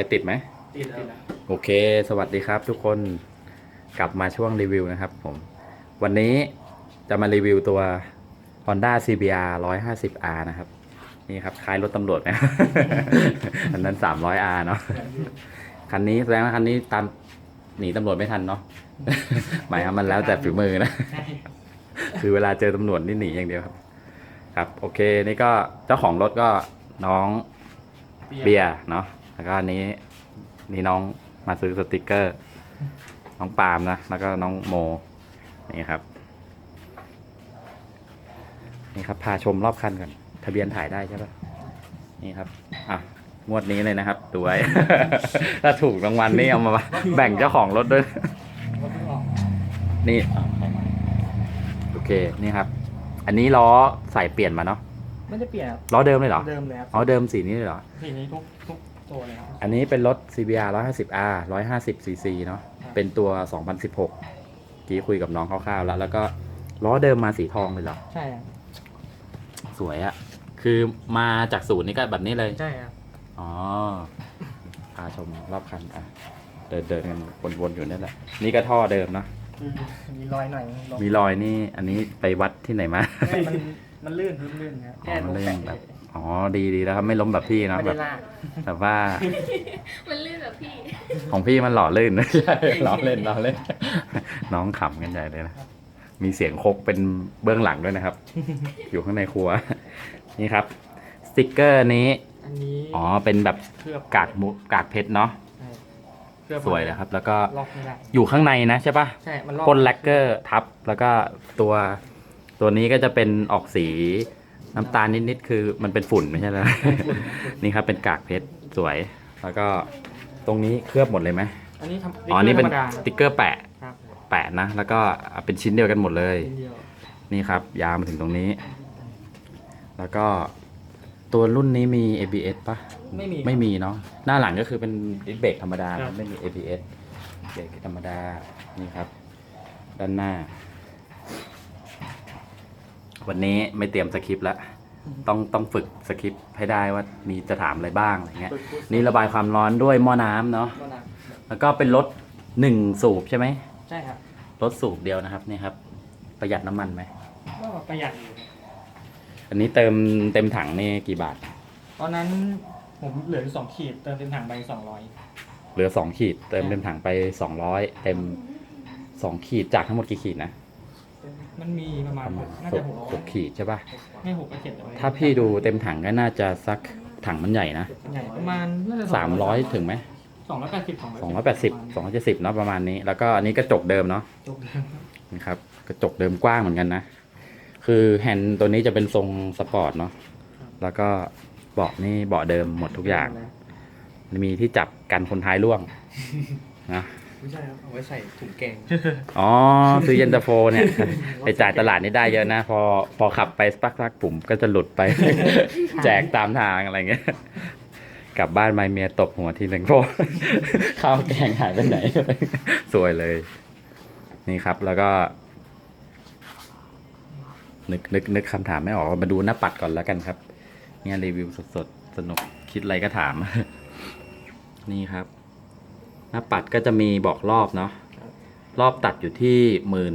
ไฟติดไหม ติดแล้วโอเค สวัสดีครับทุกคนกลับมาช่วงรีวิวนะครับผม วันนี้จะมารีวิวตัว Honda CBR 150R นะครับ นี่ครับคล้ายรถตำรวจไหมอันนั้น 300R เนาะคันนี้แสดงว่าคันนี้ตามหนีตำรวจไม่ทันเนาะหมายความมันแล้วแต่ฝีมือนะใช่คือเวลาเจอตำรวจนี่หนีอย่างเดียวครับ ครับ โอเค นี่ก็เจ้าของรถก็น้องเบียร์เนาะ แล้วก็อันนี้นี่น้องมาซื้อสติกเกอร์ น้องปาล์มนะ แล้วก็น้องโม นี่ครับ นี่ครับ พาชมรอบคันก่อนทะเบียนถ่ายได้ใช่ปะนี่ครับ อะ งวดนี้เลยนะครับดูไว้ถ้าถูกรางวัลนี่เอามาแบ่งเจ้าของรถด้วยรถเพิ่งออกนี่อะโอเค นี่ครับ อันนี้ล้อใส่เปลี่ยนมาเนาะ ไม่ได้เปลี่ยนครับล้อเดิมเลยเหรอ เดิมเลยครับอ๋อ เดิมสีนี้เลยเหรอ สีนี้ทุกทุก ตัวเลยครับ อันนี้เป็นรถ CBR 150R 150 cc เนาะครับเป็นตัว 2016กี้คุยกับน้องคร่าวๆแล้ว แล้วก็ล้อเดิมมาสีทองเลยเหรอ ใช่ครับสวยอะคือมาจากศูนย์นี่ก็แบบนี้เลย ใช่ครับอ๋อ พาชมรอบคันอะ เดินเดินกันวนๆอยู่นั่นแหละ นี่ก็ท่อเดิมเนาะคือมีรอยหน่อยลงมีรอยนี่ อันนี้ไปวัดที่ไหนมา ไม่มันมันลื่นพื้นลื่นครับอ๋อแค่มันลงลื่นแปะแบบ อ๋อดีดีแล้วครับไม่ล้มแบบพี่เนาะไม่แบได้บลากแบบว่ามันลื่นแบบพี่ ของพี่มันหล่อลื่นใช่ล้อเล่นล้อเล่น น้องขำกันใหญ่เลยนะมีเสียงคกเป็นเบื้องหลังด้วยนะครับ อยู่ข้างในครัว นี่ครับ สติกเกอร์นี้ อันนี้อ๋อเป็นแบบเคลือบกากมุกากเพชรเนาะใช่เคลือบสวยนะครับ แล้วก็ล็อกไม่ได้อยู่ข้างในนะใช่ปะ ใช่มันล็อกพ่นแลกเกอร์ทับแล้วก็ตัวตัวนี้ก็จะเป็นออกสี น้ำตาลนิดๆคือมันเป็นฝุ่นไม่ใช่แล้ว นี่ครับเป็นกากเพชรสวย แล้วก็ตรงนี้เคลือบหมดเลยไหมอันนี้ทำอ๋อนี่เป็นธรรมดาสติ๊กเกอร์แปะครับแปะนะ แล้วก็เป็นชิ้นเดียวกันหมดเลย ชิ้นเดียวนี่ครับ ยาวมาถึงตรงนี้ แล้วก็ตัวรุ่นนี้มี ABS ปะไม่มีไม่มีเนาะหน้าหลังก็คือเป็นดิสเบรกธรรมดาครับไม่มี ABS เบรกธรรมดานี่ครับ ด้านหน้า วันนี้ไม่เตรียมสคริปต์แล้วต้องต้องฝึกสคริปต์ให้ได้ว่ามีจะถามอะไรบ้างอะไรเงี้ยฝึกพูดนี่ระบายความร้อนด้วยหม้อน้ำเนาะก็นะแล้วก็เป็นรถหนึ่งสูบใช่ไหมใช่ครับรถสูบเดียวนะครับนี่ครับ ประหยัดน้ำมันไหมก็ประหยัดอยู่อันนี้เติมเต็มถังนี่กี่บาท ตอนนั้นผมเหลืออยู่สองขีดเติมเต็มถังไปสองร้อยเหลือสองขีด เติมเต็มถังไปสองร้อยเต็มสองขีดจากทั้งหมดกี่ขีดนะ มันมีประมาณประมาณน่าหจะกหกร้อยหกขีดใช่ปะไม่หกก็เจ็ดเลยถ้าพี่ดูเต็มถังก็น่าจะสักถังมันใหญ่นะใหญ่ประมาณน่าจะสามร้อยถึงไหมสองร้อยแปดสิบสองร้อยแปดสิบสองร้อยเจ็ดสิบเนาะประมาณนี้ แล้วก็อันนี้กระจกเดิมเนาะจบเลยนะครับ กระจกเดิมกว้างเหมือนกันนะ คือแฮนด์ตัวนี้จะเป็นทรงสปอร์ตเนาะ แล้วก็เบาะนี่เบาะเดิมหมดทุกอย่าง มีที่จับกันคนท้ายร่วง นะ ไม่ใช่ครับ เอาไว้ใส่ถุงแกง อ๋อ ซื้อเย็นตาโฟเนี่ย ไปจ่ายตลาดนี่ได้เยอะนะ พอพอขับไปสักพักปุ่มก็จะหลุดไป แจกตามทางอะไรเงี้ย กลับบ้านมาเมียตบหัวทีหนึ่งโพข้าวแกงหายไปไหน สวยเลย นี่ครับแล้วก็ นึกนึกนึกคำถามไม่ออกมาดูหน้าปัดก่อนแล้วกันครับ เนี่ยรีวิวสดๆสนุกคิดอะไรก็ถาม นี่ครับ หน้าปัดก็จะมีบอกรอบเนาะรอบตัดอยู่ที่หมื่น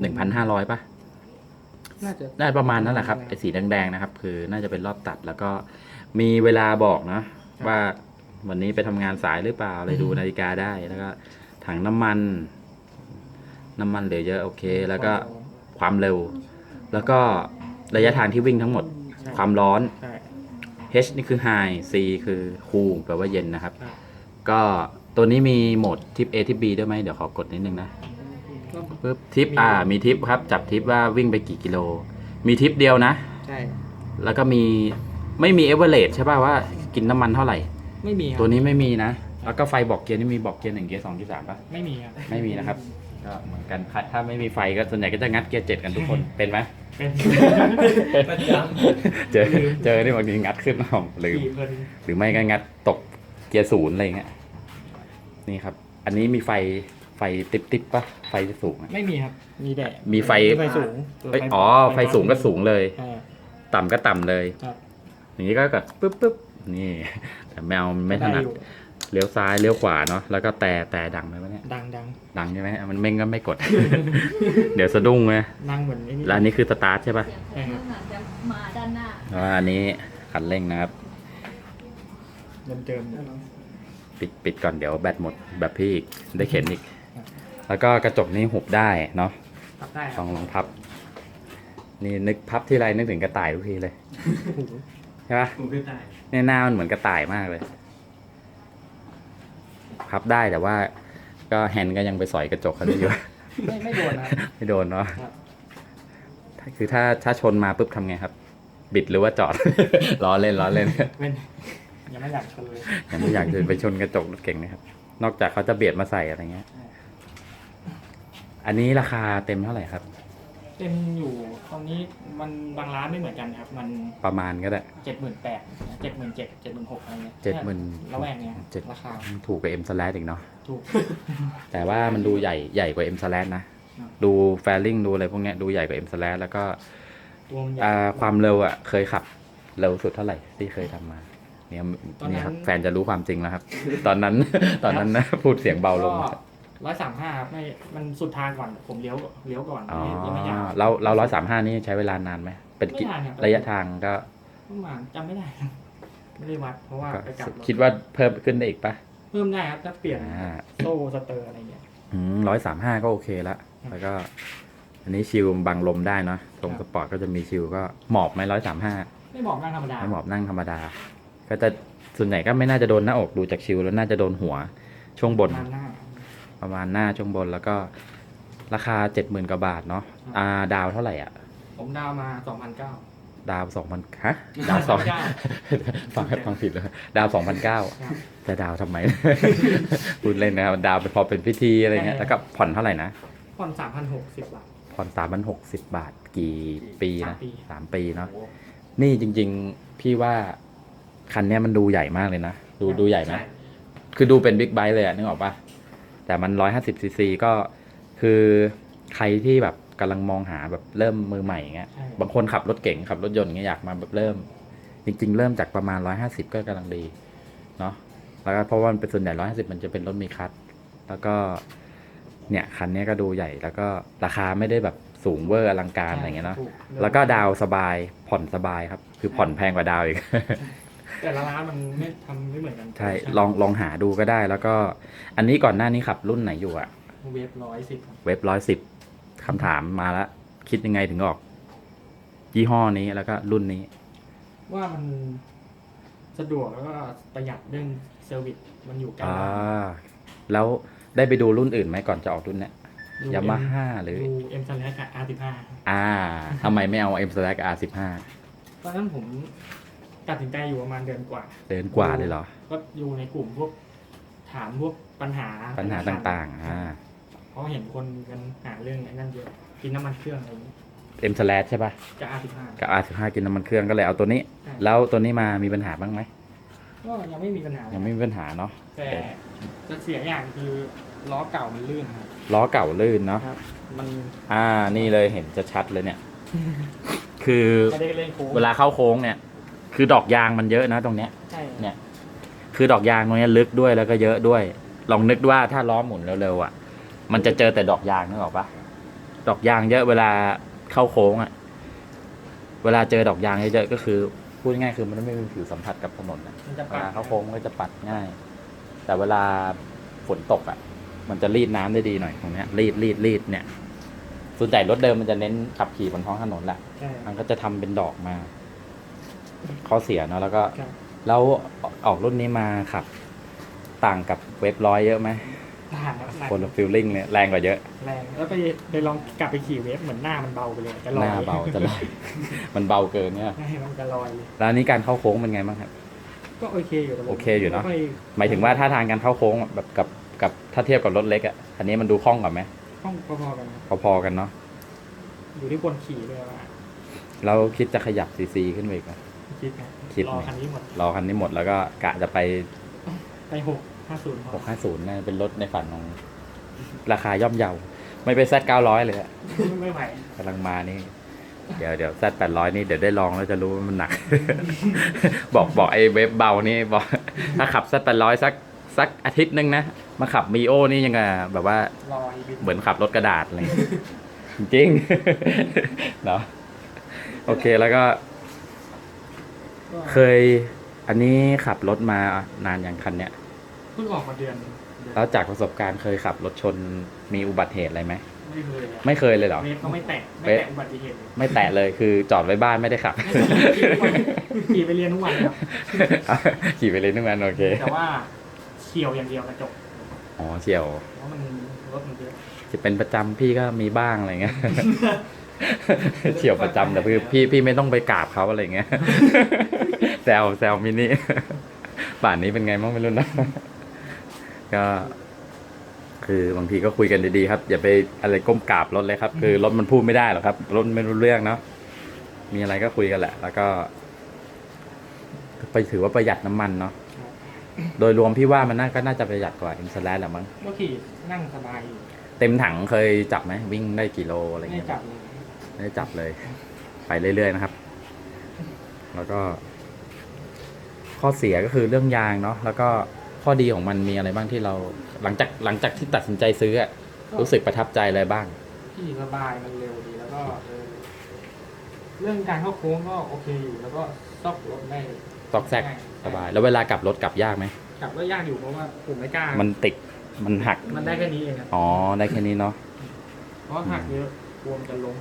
หนึ่งพันห้าร้อยป่ะ น่าจะได้ประมาณนั้นแหละครับไอ้สีแดงๆนะครับ คือน่าจะเป็นรอบตัดแล้วก็มีเวลาบอกนะว่าวันนี้ไปทำงานสายหรือเปล่าอะไรดูนาฬิกาได้แล้วก็ถังน้ำมัน น้ำมันเหลือเยอะโอเค แล้วก็ความเร็ว แล้วก็ระยะทางที่วิ่งทั้งหมดความร้อน ใช่ H นี่คือ high C คือ cool แปลว่าเย็นนะครับ ครับ ก็ ตัวนี้มีโหมดทิป A ทิป B ด้วยไหมเดี๋ยวขอกดนิดนึงนะปึ๊บทิปอ่ามีทิปครับ จับทิปว่าวิ่งไปกี่กิโล มีทิปเดียวนะ ใช่ แล้วก็มีไม่มีเอเวอเรสใช่ป่ะว่ากินน้ำมันเท่าไหร่ ไม่มีครับตัวนี้ไม่มีนะ แล้วก็ไฟบอกเกียร์นี่มีบอกเกียร์หนึ่งเกียร์สองเกียร์สามป่ะ ไม่มีครับ ไม่มีนะครับ ก็เหมือนกันถ้าไม่มีไฟก็ส่วนใหญ่ก็จะงัดเกียร์เจ็ดกันทุกคน เป็นไหมเป็นประจเจอเจอนี่บางทีงัดขึ้นมาลืมขี่เพลินหรือไม่ก็งัดตกเกียร์ศูนย์อะไรเงี้ย นี่ครับ อันนี้มีไฟไฟติ๊บติ๊บปะไฟสูงอะ ไม่มีครับ มีแดดมีไฟ ไฟสูงเอ้ยอ๋อไฟสูงก็สูงเลยใช่ต่ำก็ต่ำเลย ครับ อย่างนี้ก็กดปึ๊บปึ๊บนี่ แต่แมวมันไม่ถนัดอยู่เลี้ยวซ้ายเลี้ยวขวาเนาะแล้วก็แต่แต่ดังไหมวะเนี่ยดังดังดังใช่ไหมมันเม่งก็ไม่กด เดี๋ยวสะดุ้งไหมนั่งเหมือนไอ้นี่ แล้วอันนี้คือสตาร์ทใช่ปะ เสียงเครื่องอาจจะมาด้านหน้าแล้วอันนี้คันเร่งนะครับ เดิมเดิม ปิดปิดก่อนเดี๋ยวแบตหมดแบบพี่อีกได้เข็นอีก แล้วก็กระจกนี่หุบได้เนาะปรับได้คลรัอบงลองพับ นี่นึกพับที่ไรนึกถึงกระต่ายทุกทีเลยโอ้โหใช่ปะ ผมไม่ได้เนี่ยหน้ามันเหมือนกระต่ายมากเลย พับได้แต่ว่า ก็แฮนด์ก็ยังไปสอยกระจกเขาได้อยู่ ไม่ไม่โดนนะครับ ไม่โดนเนาะครับ ถ้าคือถ้าถ้าชนมาปุ๊บทำไงครับ บิดหรือว่าจอด ล้อเล่นล้อเล่น เป็น ยังไม่อยากชนเลยยังไม่อยากจะไปชนกระจกรถเก่งนะครับ นอกจากเขาจะเบียดมาใส่อะไรเงี้ย อันนี้ราคาเต็มเท่าไหร่ครับ เต็มอยู่ตอนนี้มันบางร้านไม่เหมือนกันครับ มันประมาณก็ได้เจ็ดหมื่นแปดเจ็ดหมื่นเจ็ดเจ็ดหมื่นหกอะไรเงี้ยเจ็ดหมื่นระแวกเนี้ยเจ็ดราคาถูกกว่า M slash อีกเนาะถูก แต่ว่ามันดูใหญ่ใหญ่กว่า M slash นะครับดูแฟลิงดูอะไรพวกเนี้ยดูใหญ่กว่า M slash แล้วก็ตัวมันใหญ่อ่าความเร็วอะ เคยขับ เร็วสุดเท่าไหร่ที่เคยทำมา เนี่ยตอนนั้น เนี่ยครับแฟนจะรู้ความจริงแล้วครับ ตอนนั้น ตอนนั้นนะพูดเสียงเบาลงก็ร้อยสามห้าไม่มันสุดทางก่อนผมเลี้ยวเลี้ยวก่อนอ๋อยังไม่ยาวเราเราร้อยสามห้านี่ใช้เวลานานไหมเป็นกิไม่นานครับระยะทางก็ประมาณจำไม่ได้ครับไม่ได้วัดเพราะว่าก็ไปกลับรถคิดว่าเพิ่มขึ้นได้อีกปะเพิ่มได้ครับถ้าเปลี่ยนอ่า โซ่สเตอร์อะไรเงี้ย ร้อยสามห้าก็โอเคละ แล้วก็ อันนี้ชิลบังลมได้เนาะตรงคสรับ ปอร์ตก็จะมีชิลก็หมอบไหมร้อยสามห้าไม่บอกนั่งธรรมดาไม่หมอบนั่งธรรมดา ก็จะส่วนใหญ่ก็ไม่น่าจะโดนหน้าอกดูจากชิลแล้วน่าจะโดนหัวช่วงบนประมาณหน้าประมาณหน้าช่วงบนแล้วก็ราคาเจ็ดหมื่นกว่าบาทเนาะอ่าดาวเท่าไหร่อะ ผมดาวมาสองพันเก้าดาวสองพันฮะดาวสองฟังให้ฟังผิดเลยดาวสองพันเก้าครับจะดาวทำไมพูดเล่นนะครับดาวไปพอเป็นพิธีอะไรเงี้ยใช่แล้วก็ผ่อนเท่าไหร่นะผ่อนสามพันหกสิบบาทผ่อนสามพันหกสิบบาทกี่ปีนะสามปีสามปีเนาะนี่จริง ๆ พี่ว่า คันเนี้ยมันดูใหญ่มากเลยนะ ดูดูใหญ่ไหมช่คือดูเป็นบิ๊กไบค์เลยอะนึกออกปะแต่มันร้อยห้าสิบซีซีก็คือใครที่แบบกำลังมองหาแบบเริ่มมือใหม่อย่างเงี้ยใช่บางคนขับรถเก่งขับรถยนต์อย่างเงี้ยอยากมาแบบเริ่ม จริง ๆ เริ่มจากประมาณร้อยห้าสิบก็กำลังดีเนาะแล้วก็เพราะว่ามันเป็นส่วนใหญ่ร้อยห้าสิบมันจะเป็นรถมีคัทแล้วก็เนี่ยคันเนี้ยก็ดูใหญ่แล้วก็ราคาไม่ได้แบบสูงเวอร์อลังการอะไรเงี้ยเนาะถูกแล้วก็ดาวสบายผ่อนสบายครับ คือผ่อนแพงกว่าดาวอีก แต่ละร้านมันไม่ทำไม่เหมือนกันใช่ลองลองหาดูก็ได้ แล้วก็ อันนี้ก่อนหน้านี้ขับรุ่นไหนอยู่อะเวฟร้อยสิบครับเว็บร้อยสิบคำถามมาแล้วคิดยังไงถึงออก ยี่ห้อนี้แล้วก็รุ่นนี้ ว่ามันสะดวกแล้วก็ประหยัดเรื่องเซอร์วิสมันอยู่ใกล้อ่าบ้านแล้วได้ไปดูรุ่นอื่นไหมก่อนจะออกรุ่นเนี้ย ดูยามา M ฮ่าหรือ ดูเอ็มซันแลกับอาร์ติห้าอ่าทำไมไม่เอา M Slash R สิบห้าตอนนั้นผม ตัดสินใจอยู่ประมาณเดือนกว่าเดินกว่าเลยเหรอ ก็อยู่ในกลุ่มพวกถามพวกปัญหาปัญหาต่างๆอ่าเพราะเห็นคนกันหาเรื่องไอ้นั่นเยอะกินน้ำมันเครื่องอะไรอย่างนี้ M Slash ใช่ปะกับอาร์ติห้ากับ R สิบห้ากินน้ำมันเครื่องก็เลยเอาตัวนี้ใช่แล้วตัวนี้มามีปัญหาบ้างไหมก็ยังไม่มีปัญหายังไม่มีปัญหาเนาะแต่จะเสียอย่างคือล้อเก่ามันลื่นครับล้อเก่าลื่นเนาะครับมันอ่านี่เลยเห็นจะชัดเลยเนี่ย คือไม่ได้เล่นโค้งเวลาเข้าโค้งเนี่ย คือดอกยางมันเยอะนะตรงเนี้ย ใช่เนี่ย คือดอกยางตรงเนี้ยลึกด้วยแล้วก็เยอะด้วย ลองนึกว่าถ้าล้อหมุนเร็วๆอะ มันจะเจอแต่ดอกยางนึกออกปะดอกยางเยอะเวลาเข้าโค้งอะ เวลาเจอดอกยางเยอะๆก็คือพูดง่ายๆคือมันไม่มีผิวสัมผัสกับถนนนะมันจะเวปัดลาเข้าโค้งมันก็จะปัดง่าย แต่เวลาฝนตกอะ มันจะรีดน้ำได้ดีหน่อยตรงเนี้ยรีดรีดรีดเนี่ยส่วนใหญ่รถเดิมมันจะเน้นขับขี่บนท้องถนนแหละ ใช่มันก็จะทำเป็นดอกมา ข้อเสียเนาะแล้วก็ครับ แล้วออกรุ่นนี้มาขับ ต่างกับเว็บร้อยเยอะไหมผ่านครับหนักคนละฟิลลิ่งเนี่ยแรงกว่าเยอะ แรงแล้วไปไปลองกลับไปขี่เวฟเหมือนหน้ามันเบาไปเลยจะลหอยน้าเบาจะลอย มันเบาเกินเนี่ยใช่มันจะลอยเลยแล้วอันนี้การเข้าโค้งเป็นไงบ้างครับ ก็โอเคอยู่แต่ผมโอเคอยู่เนอะ ไม่ค่หมายถึงว่าท่าทางการเข้าโค้งแบบกับกับถ้าเทียบกับรถเล็กอะอันนี้มันดูคล่องกว่าไหมห้องพอๆกันครับพอๆกันเนาะอยู่ที่คนขี่ด้วยว่าเราคิดจะขยับซีซีขึ้นไปอีกไหม คิดนะคิดรอไหมคันนี้หมด รอคันนี้หมดแล้วก็กะจะไปไปหกห้าศูนย์พอ650น่าจะเป็นรถในฝันของ ราคาย่อมเยา ไม่ไปแซด900เลยอะไม่ไหวกำลังมานี่ เดี๋ยวเดี๋ยวแซด800นี่เดี๋ยวได้ลองแล้วจะรู้ว่ามันหนัก บอกบอกไอ้เวฟเบานี่บอกถ้าขับแซด800สักสักอาทิตย์หนึงนะ มาขับมีโอนี่ยังไงแบบว่ารออีกเหมือนขับรถกระดาษอะไรอย่างเงี้ยจริงๆเนาะโอเคแล้วก็ เคย อันนี้ขับรถมานานอย่างคันเนี้ยเพิ่งออกมาเดือนเดือนแล้วจากประสบการณ์เคยขับรถชนมีอุบัติเหตุอะไรไหมไม่เคยอะไม่เคยเลยเหรอ เวฟก็ไม่แตะไม่เวฟแตะอุบัติเหตุเลยไม่แตะเลยคือจอดไว้บ้านไม่ได้ขับ ขี่ไปเรียนทุกวันครับขี่ไปเลยนึกวันโอเคแต่ว่าเฉียวอย่างเดียวกระจกอ๋อเฉียวเพราะมันรถมันเยอะจะเป็นประจำพี่ก็มีบ้างอะไรเงี้ย เฉียวประจำแต่คือพี่พี่ไม่ต้องไปกราบเขาอะไรเงี้ยแซวแซวมินิป่านนี้เป็นไงมั่งไม่รู้นะก็ คือบางทีก็คุยกันดีๆครับ อย่าไปอะไรก้มกราบรถเลยครับ คือรถมันพูดไม่ได้หรอกครับรถไม่รู้เรื่องเนาะมีอะไรก็คุยกันแหละ แล้วก็ ไปถือว่าประหยัดน้ำมันเนาะโดยรวมพี่ว่ามันน่าก็น่าจะประหยัดกว่าอินสแลนแหละมั้งเมื่อขี่นั่งสบายอยู่เต็มถังเคยจับไหมวิ่งได้กี่โลอะไรไม่เงี้ยจับเลย ไม่ได้จับเลย ไปเรื่อยๆนะครับ แล้วก็ ข้อเสียก็คือเรื่องยางเนาะแล้วก็ข้อดีของมันมีอะไรบ้างที่เรา หลังจากหลังจากที่ตัดสินใจซื้ออะรู้สึกประทับใจอะไรบ้างขี่สบายมันเร็วดีแล้วก็เออเรื่องการเข้าโค้งก็โอเคอยู่แล้วก็ซอกรถได้ตอกแซกสบาย แล้วเวลากลับรถกลับยากไหมกลับก็ยากอยู่เพราะว่าผมไม่กล้ามันติดมันหักมันได้แค่นี้เองครับอ๋อได้แค่นี้เนาะ เพราะว่าหักเยอะ กลัวมันจะล้ม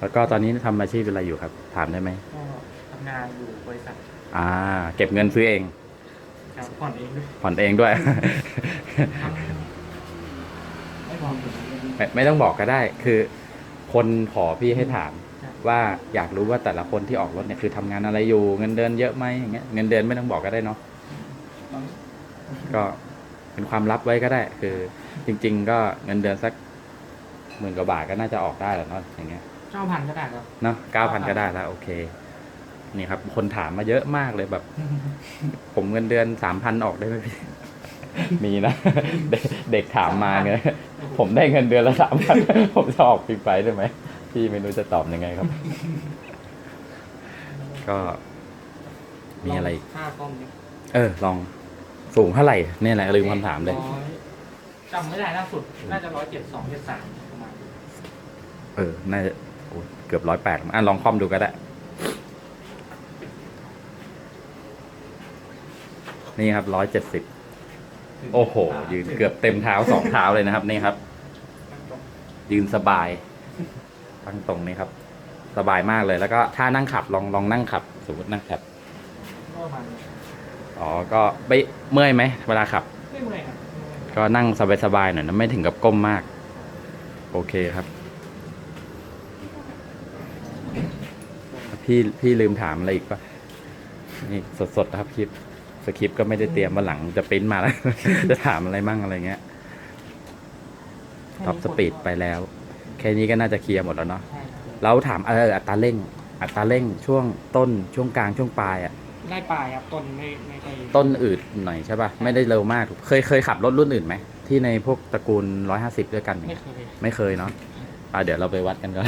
แล้วก็ตอนนี้ทำอาชีพอะไรอยู่ครับ ถามได้ไหมก็ทำงานอยู่บริษัทอ่า เก็บเงินซื้อเอง ครับผ่อนเองด้วยผ่อนเองด้วยไม่พอผมไม่ไม่ต้องบอกก็ได้ คือ คนขอพี่ให้ถามครับว่าอยากรู้ว่าแต่ละคนที่ออกรถเนี่ยคือทำงานอะไรอยู่เงินเดือนเยอะไหมอย่างเงี้ยเงินเดือนไม่ต้องบอกก็ได้เนาะ ก็เป็นความลับไว้ก็ได้ คือจริง ๆ ก็เงินเดือนสัก หมื่นกว่าบาทก็น่าจะออกได้แหละเนาะอย่างเงี้ยเก้าพันก็ได้ครับเนาะเก้าพันก็ได้แล้วโอเค นี่ครับ คนถามมาเยอะมากเลยแบบ ผมเงินเดือนสามพันออกได้ไหมพี่ มีนะ เด็กเด็กถามมาเงี้ยผมได้เงินเดือนละสามพันผมจะออกฟรีไฟล์ได้ไหมพี่ไม่รู้จะตอบยังไงครับ ก็ มีอะไรอีกค่าซ่อมเนี่ยเออ ลองสูงเท่าไหร่เนี่ยแหละลืมคำถามเลย ร้อยจำไม่ได้ล่าสุด น่าจะร้อยเจ็ดสองเจ็ดสามประมาณนี้ เออ น่าจะโอ้เกือบร้อยแปดอะลองคอมดูก็ได้ นี่ครับร้อยเจ็ดสิบ โอ้โห ยืนเกือบเต็มเท้าสองเท้าเลยนะครับ นี่ครับ ยืนสบาย ตั้งตรงนี้ครับ สบายมากเลย แล้วก็ถ้านั่งขับลองลองนั่งขับ สมมตินั่งขับก็ประมาณนี้อ๋อ ก็ไม่เมื่อยไหมเวลาขับ ไม่เมื่อยครับ ก็นั่งสบายๆหน่อยนะ ไม่ถึงกับก้มมาก โอเคครับ พี่พี่ลืมถามอะไรอีกปะนี่สดๆนะครับคลิปสคริปต์ก็ไม่ได้เตรียมมาหลังจะปริ้นมาแล้ว จะถามอะไรมั่งอะไรเงี้ยท็อปสปีดไปแล้ว แค่นี้ก็น่าจะเคลียร์หมดแล้วเนาะใช่ครับแล้วถามเอออัตราเร่ง อัตราเร่งช่วงต้นช่วงกลางช่วงปลายอะได้ปลายครับต้นไม่ไม่ค่อยต้นอืดหน่อยใช่ปะไม่ได้เร็วมาก เคยเคยขับรถรุ่นอื่นไหมที่ในพวกตระกูลร้อยห้าสิบด้วยกันอย่างไม่เงี้ยเคยไม่เคยเนาะ อะเดี๋ยวเราไปวัดกันก่อน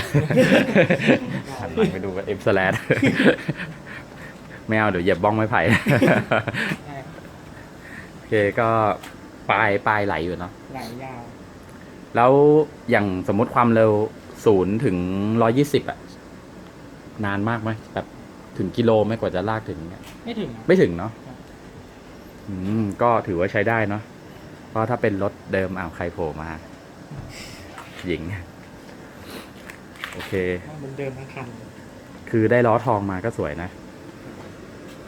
หันหลังไปดูกันเอ็มสแลดไม่เอาเดี๋ยวเหยียบบ้องไม้ไผ่ใช่โอเคก็ปลายปลายไหลอยู่เนาะ ไหลยาว แล้วอย่างสมมติความเร็วศูนย์ถึงร้อยี่สิบอะนานมากไหมแบบถึงกิโลไหม่กว่าจะลากถึงเนี่ยไม่ถึงครับไม่ถึงเนาะครับอืมก็ถือว่าใช้ได้เนาะเพราะถ้าเป็นรถเดิมอ้าวใครโผล่มาหญิง โอเค เหมือนเดิมทั้งคันคือได้ล้อทองมาก็สวยนะ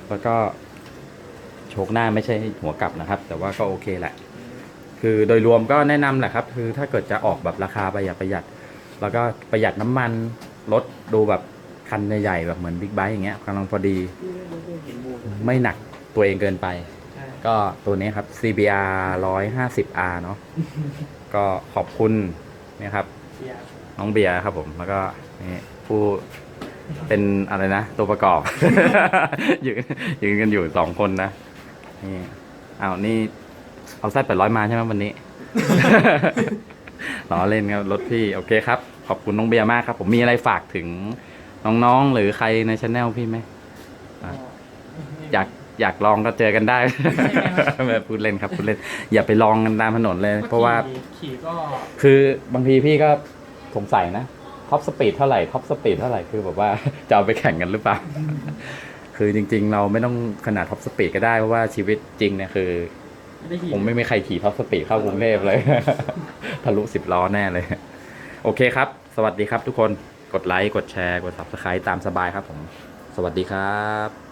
แล้วก็โชคหน้าไม่ใช่หัวกลับนะครับ แต่ว่าก็โอเคแหละ คือโดยรวมก็แนะนำแหละครับ คือถ้าเกิดจะออกแบบราคาประหยัดประหยัด แล้วก็ประหยัดน้ำมันรถดูแบบคันใหญ่ๆแบบเหมือนบิ๊กไบค์อย่างเงี้ยกำลังพอดี ไม่หนักตัวเองเกินไป ใช่ก็ตัวนี้ครับ CBR 150R เนาะ ก็ขอบคุณนะครับเบียร์ น้องเบียร์ครับผมแล้วก็นี่ผู้เป็นอะไรนะ ตัวประกอบ ยืนยืนกันอยู่สองคนนะนี่อ้าวนี่เอาไส้แปดร้อยมาใช่ไหมวันนี้ ล้อเล่นครับรถพี่โอเคครับ ขอบคุณน้องเบียร์มากครับ ผมมีอะไรฝากถึงน้องๆหรือใครในช anel พี่ไหมอะอยากอยากลองก็เจอกันได้พูดเล่นครับพูดเล่น อย่าไปลองกันตามถนนเลย เพราะว่า ขี่ขี่ก็คือบางทีพี่ก็ สงสัยนะท็อปสปีดเท่าไหร่ท็อปสปีดเท่าไหร่คือแบบว่าจะเอาไปแข่งกันหรือเปล่า คือจริง ๆ เราไม่ต้องขนาดท็อปสปีดก็ได้เพราะว่าชีวิตจริงเนี่ยคือไม่ได้ขี่คงไม่มีใครขี่ท็อปสปีดเข้ากรุงเทพเลย ทะลุสิบล้อแน่เลย โอเคครับ สวัสดีครับทุกคนกดไลค์ กดแชร์ กด subscribe ตามสบายครับผม สวัสดีครับ